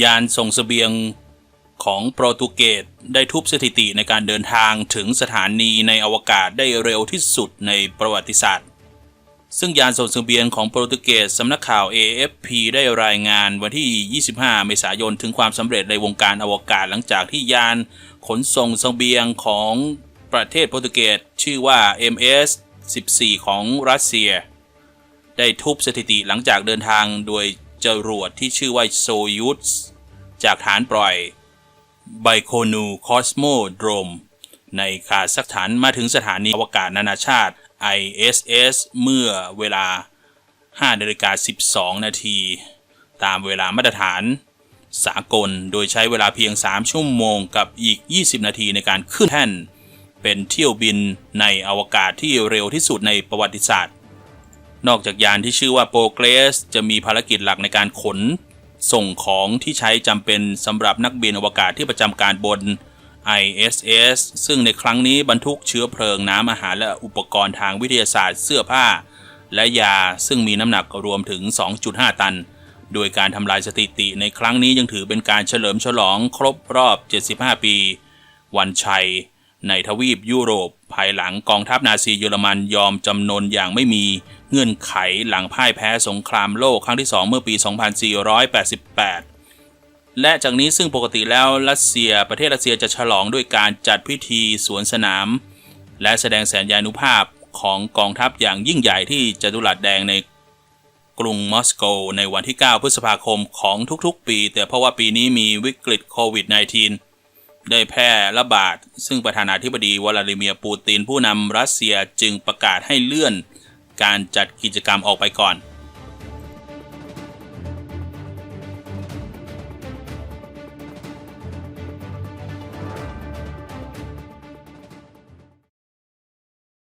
ยานส่งเสบียงของโปรตุเกสได้ทุบสถิติในการเดินทางถึงสถานีในอวกาศได้เร็วที่สุดในประวัติศาสตร์ ซึ่งยานส่งเสบียงของโปรตุเกสสำนักข่าว AFP ได้รายงานวันที่ 25 เมษายนถึงความสำเร็จในวงการอวกาศหลังจากที่ยานขนส่งเสบียงของประเทศโปรตุเกสชื่อว่า MS 14 ของรัสเซีย ได้ทุบสถิติหลังจากเดินทางโดย จรวดที่ชื่อว่าโซยุสจากฐานปล่อยไบโคนูคอสโมโดรมในคาซัคสถานมาถึงสถานีอวกาศนานาชาติ ISS เมื่อเวลา5นาฬิกา12 นาที ตามเวลามาตรฐานสากล โดยใช้เวลาเพียง 3 ชั่วโมงกับอีก 20 นาทีในการขึ้นแท่น เป็นเที่ยวบินในอวกาศที่เร็วที่สุดในประวัติศาสตร์ นอกจากยานที่ชื่อว่าโปรเกรสจะมีภารกิจหลักในการขน ส่งของที่ใช้จำเป็นสำหรับนักบินอวกาศที่ประจำการบน ISS ซึ่งในครั้งนี้บรรทุกเชื้อเพลิงน้ำอาหารและอุปกรณ์ทางวิทยาศาสตร์เสื้อผ้า และยาซึ่งมีน้ำหนักรวมถึง 2.5 ตัน โดยการทำลายสถิติในครั้งนี้ยังถือเป็นการเฉลิมฉลองครบรอบ 75 ปี วันชัย ในทวีปยุโรป ภายหลังกองทัพนาซีเยอรมันยอมจำนนอย่างไม่มีเงื่อนไขหลังพ่ายแพ้สงครามโลกครั้งที่ 2 เมื่อปี 2488 และจากนี้ซึ่งปกติแล้วรัสเซียประเทศรัสเซียจะฉลองด้วยการจัดพิธีสวนสนาม และแสดงแสนยานุภาพของกองทัพอย่างยิ่งใหญ่ที่จตุรัสแดงในกรุงมอสโกในวันที่ 9 พฤษภาคมของทุกๆ ปี แต่เพราะว่าปีนี้มีวิกฤตโควิด -19 ได้แพร่ระบาด ซึ่งประธานาธิบดีวลาดิเมียร์ปูตินผู้นำรัสเซียจึงประกาศให้เลื่อน การจัดกิจกรรมออกไปก่อน